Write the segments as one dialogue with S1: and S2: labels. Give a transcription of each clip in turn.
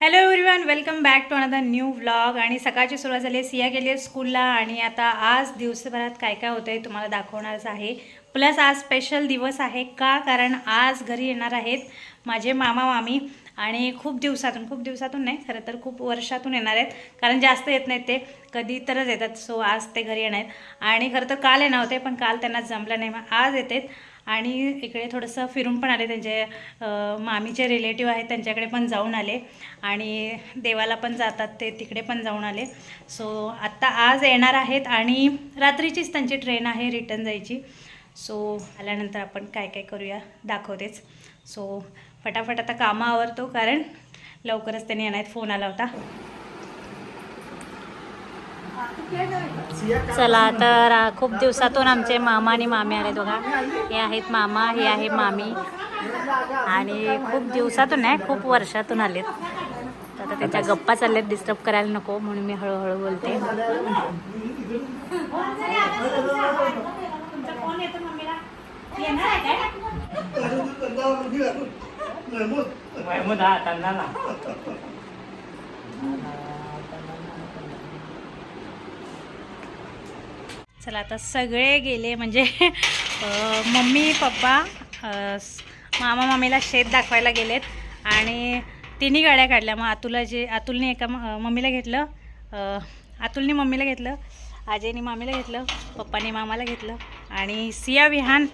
S1: Hello everyone welcome back to another new vlog आणि सकाळची सुरुवात झाली आहे सिया गेली आहे स्कूलला आणि आता आज दिवसभरात काय काय होतं आहे तुम्हाला दाखवणारच आहे. प्लस आज स्पेशल दिवस आहे का? कारण आज घरी येणार आहेत माझे मामा मामी. आणि खूप दिवसातून खूप दिवसातून नाही खरं तर खूप वर्षातून येणार आहेत. कारण जास्त येत नाहीत ते कधी तरच येतात. सो आज ते घरी येणार आहेत. आणि खरं तर काल येणार होते पण काल त्यांना जमलं नाही. मग आज येतात आणि इकडे थोडंसं फिरून पण आले त्यांचे मामीचे रिलेटिव्ह आहेत त्यांच्याकडे पण जाऊन आले. आणि देवाला पण जातात ते तिकडे पण जाऊन आले. सो आत्ता आज येणार आहेत आणि रात्रीचीच त्यांची ट्रेन आहे रिटर्न जायची. सो आल्यानंतर आपण काय काय करूया दाखवतेच. सो फटाफट आता कामं आवरतो कारण लवकरच त्यांनी येणार आहेत फोन आला होता. चला तर खूप दिवसातून आमचे मामा आणि मामी आले बघा हे आहेत मामा हे आहे मामी. आणि खूप दिवसातून नाही खूप वर्षातून आलेत. तर आता त्याच्या गप्पा चालल्यात डिस्टर्ब करायला नको म्हणून मी हळूहळू बोलते.
S2: महमूद. हा त्यांना ना
S1: चला आता सगळे गेले म्हणजे मम्मी पप्पा मामा मामीला शेत दाखवायला गेलेत. आणि तिन्ही गाड्या काढल्या. मग अतुला जे अतुलने एका मम्मीला घेतलं अतुलने मम्मीला घेतलं अजयने मामीला घेतलं पप्पाने मामाला घेतलं. आणि सिया विहान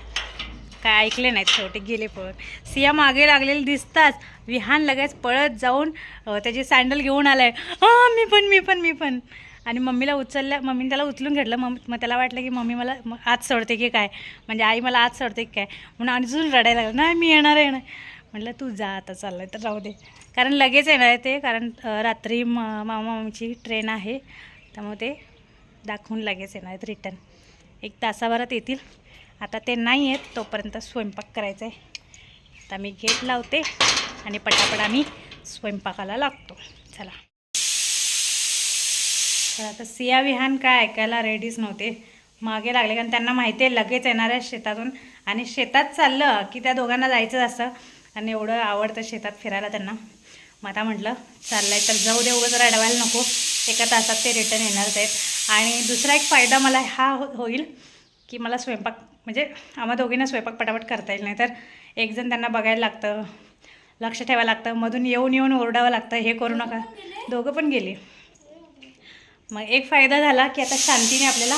S1: काय ऐकले नाहीत शेवटी गेले पळत सिया मागे लागलेले दिसताच विहान लगेच पळत जाऊन त्याचे सँडल घेऊन आलाय. हां मी पण मी पण मी पण. आणि मम्मीला उचलल्या मम्मीने त्याला उचलून घेतलं. मग मग त्याला वाटलं की मम्मी मला म- सोडते की काय? म्हणजे आई मला आज सोडते की काय? म्हणून अजून रडायला लागलं नाही मी येणार आहे येणार म्हटलं तू जा आता चाललं तर राहू दे. कारण लगेच येणार आहे ते कारण रात्री म मामा मामीची ट्रेन आहे. त्यामुळे ते दाखवून लगेच येणार आहेत रिटर्न एक तासाभरात येतील. आता ते नाही आहेत तोपर्यंत स्वयंपाक करायचा आहे. आता मी गेट लावते आणि पटापट आम्ही स्वयंपाकाला लागतो. चला. तर आता सिया विहान काय ऐकायला रेडीच नव्हते. मागे लागले कारण त्यांना माहिती आहे लगेच येणार आहे शेतातून. आणि शेतात चाललं की त्या दोघांना जायचं असतं. आणि एवढं आवडतं शेतात फिरायला त्यांना. मग आता म्हटलं चाललं आहे तर जाऊ दे उगाच रडवायला नको. एका तासात ते रिटर्न येणारच आहेत. आणि दुसरा एक फायदा मला हा हो होईल की मला स्वयंपाक म्हणजे आम्हा दोघींना स्वयंपाक पटापट करता येईल नाही तर एकजण त्यांना बघायला लागतं लक्ष ठेवायला लागतं. मधून येऊन येऊन ओरडावं लागतं. हे करू नका. दोघं पण गेले. मग एक फायदा झाला की आता शांतीने आपल्याला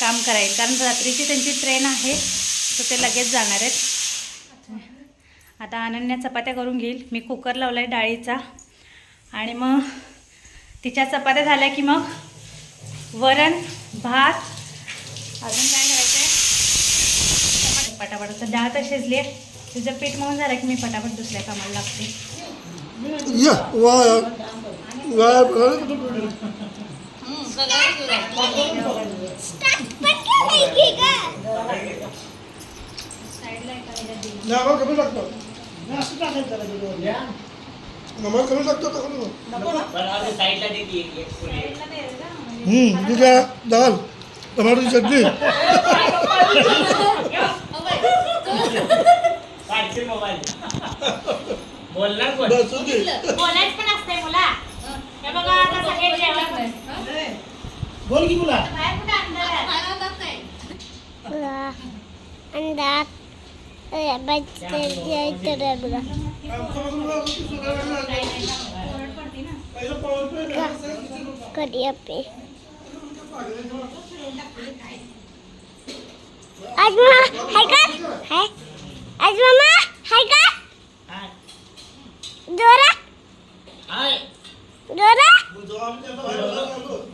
S1: काम करायला कारण रात्रीची त्यांची ट्रेन आहे तर ते लगेच जाणार आहेत. आता अनन्या चपात्या करून घेईल. मी कुकर लावला आहे डाळीचा. आणि मग तिच्या चपात्या झाल्या की मग वरण भात अजून काय करायचं आहे पटापट. तर डाळ तर शिजली आहे तिचं पीठ म्हणून झालं की मी पटापट दुसऱ्या कामाला लागते.
S3: कमी लागतं नमक कमी लागतं का आहे दाल. टमाटोची चटणी.
S2: बोलणार
S1: पण असते मुला. हे बघा आता सगळे जेवण.
S2: बोल की मुला
S1: बाहेर कुठे अंधार आहे?
S4: अंदाज बच्चे यायचं बघा कधी आपे आज मामा हाय का हाय आज मामा हाय का जोरा जोरा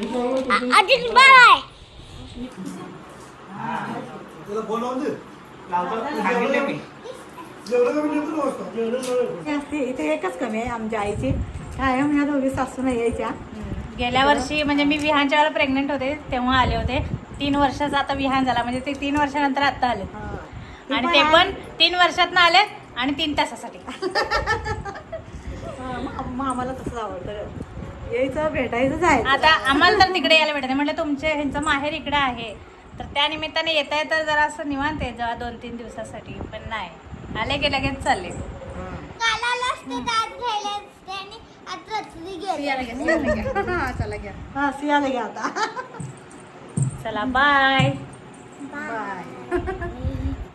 S4: अजित.
S5: असते इथे एकच कमी आहे आमच्या आईची. कायम ह्या दोघी सासू नाही यायच्या.
S1: गेल्या वर्षी म्हणजे मी विहानच्या वेळेला प्रेग्नेंट होते तेव्हा आले होते. तीन वर्षाचा आता विहान झाला. म्हणजे ते तीन वर्षानंतर आता आले. आणि ते पण तीन वर्षात आले आणि तीन तासासाठी.
S5: आम्हाला तसंच आवडतं. यायचं भेटायचं जायचं.
S1: आता आम्हाला तर तिकडे यायला भेटत म्हटलं तुमचे ह्यांचं माहेर इकडे आहे. तर त्या निमित्ताने येता येता जरा असं निवांत आहे जेव्हा दोन तीन दिवसासाठी पण नाही. आले की लगेच चालले.
S4: काल आलं असते तर आज घ्यायला असते आणि आज रात्री गेले
S5: हा चला घ्या. हा सियाला घ्या आता.
S1: चला बाय.
S4: बाय.
S5: बाय.